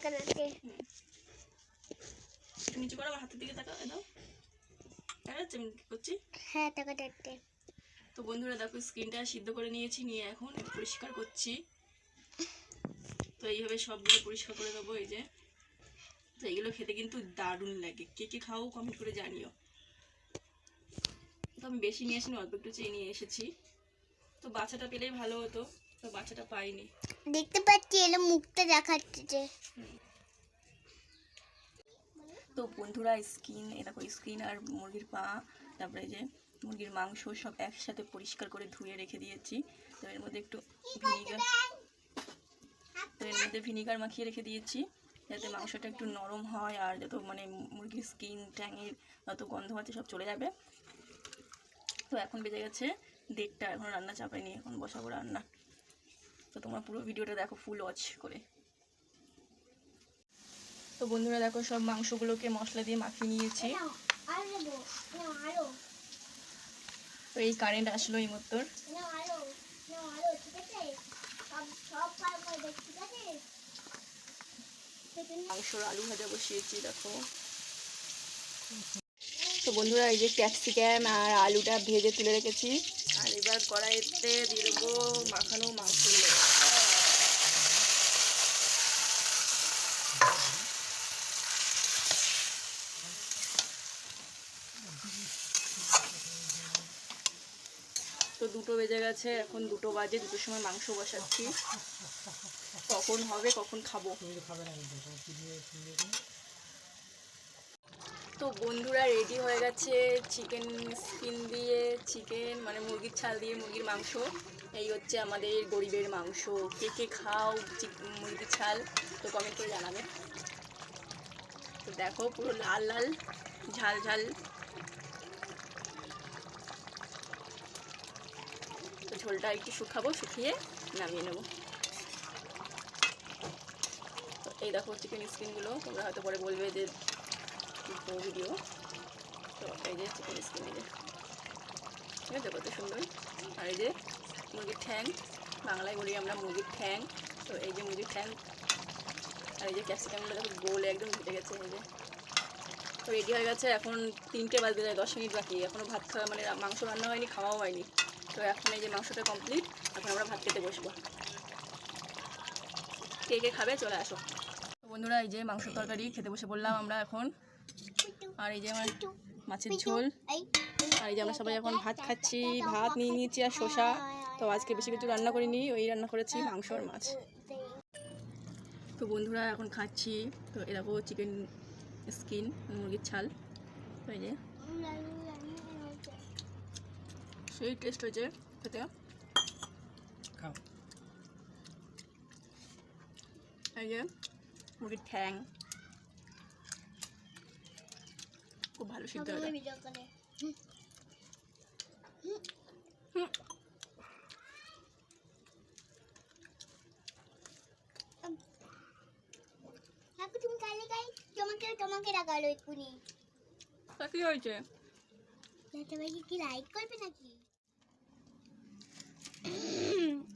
কানাকে করো আমার হাতের দিকে তাকাও দাও দেখা যাচ্ছে আমি করছি? হ্যাঁ দেখতে। তো বন্ধুরা দেখো স্ক্রিনটা সিদ্ধ করে নিয়েছি নিয়ে এখন পরিষ্কার করছি। তো এইভাবে সবগুলো পরিষ্কার করে দেবো এই যে। তো এইগুলো খেতে কিন্তু দারুণ লাগে। কে কে খাও কমেন্ট করে জানিও। তো আমি বেশি নিয়ে আসিনি অল্প একটু চেয়ে নিয়ে এসেছি। তো বাচ্চাটা পেলেই ভালো হতো। তো বাচ্চাটা পাইনি দেখতে পাচ্ছি এলো মুখটা দেখাচ্ছে তো বন্ধুরা স্কিন এ দেখো স্কিন আর মুরগির পা তারপরে যে মুরগির মাংস সব একসাথে পরিষ্কার করে ধুয়ে রেখে দিয়েছি। তো এর মধ্যে একটু ভিনিগার তো এর মধ্যে ভিনিগার মাখিয়ে রেখে দিয়েছি যাতে মাংসটা একটু নরম হয় আর যত মানে মুরগির স্কিন ট্যাঙের যত গন্ধ আছে সব চলে যাবে। তো এখন বেজে গেছে দেড়টা এখন রান্না চাপাইনি এখন বসাবো রান্না। তো তোমরা পুরো ভিডিওটা দেখো ফুল ওয়াচ করে। তো বন্ধুরা দেখো সব মাংসগুলোকে মশলা দিয়ে মাখিয়ে নিয়েছি। তো এই কারেন্ট আসলো এই মতোর মাংসর আলু ভাজা বসিয়েছি দেখো। তো বন্ধুরা এই যে ক্যাপসিকাম আর আলুটা ভেজে তুলে রেখেছি। আর এবার কড়াইতে দেবো মাখানো মাংসগুলো তো দুটো বেজে গেছে, এখন দুটো বাজে, দুটোর সময় মাংস বসাচ্ছি। কখন হবে, কখন খাব? তো বন্ধুরা রেডি হয়ে গেছে চিকেন স্কিন দিয়ে চিকেন মানে মুরগির ছাল দিয়ে মুরগির মাংস। এই হচ্ছে আমাদের গরিবের মাংস। কে কে খাও মুরগির ছাল, তো কমেন্ট করে জানাবে। তো দেখো পুরো লাল লাল, ঝাল ঝাল। তো ঝোলটা একটু শুকাবো, শুকিয়ে নামিয়ে নেব। এই দেখো চিকেন স্কিনগুলো তোমরা হয়তো পরে বলবে যে ভিডিও তো এই যে চিকেন স্কিন এই যে ঠিক আছে কত সুন্দর। আর এই যে, মুরগির ঠ্যাং। বাংলায় বলি আমরা মুরগির ঠ্যাং। তো এই যে মুরগির ঠ্যাং। আর এই যে ক্যাপসিকামগুলো দেখো, গোল একদম ঘুটে গেছে, এই যে। তো রেডি হয়ে গেছে, এখন তিনটে বাজতে যায় দশ মিনিট বাকি। এখনও ভাত খাওয়া মানে মাংস রান্না হয়নি, খাওয়াও হয়নি। তো এখন এই যে মাংসটা কমপ্লিট এখন আমরা ভাত খেতে বসবো। কে কে খাবে, চলে আসো। বন্ধুরা, এই যে মাংস তরকারি খেতে বসে বললাম আমরা এখন। আর এই যে আমার মাছের ঝোল। আর এই যে আমরা সবাই এখন ভাত খাচ্ছি ভাত নিয়ে নিয়েছি আর শসা। তো আজকে বেশি কিছু রান্না করিনি ওই রান্না করেছি মাংস আর মাছ। তো বন্ধুরা এখন খাচ্ছি। তো এরকম চিকেন স্কিন মুরগির ছাল। তো এই যে। সেই টেস্ট হয়েছে খেতে। খাও। এই যে মুরগির ঠ্যাং। খুব ভালো সিদ্ধ কাকু তুমি কালে তোমাকে তোমাকে এক্ষুনি। কি হয়েছে? কি লাইক করবে নাকি?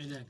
এই দেখ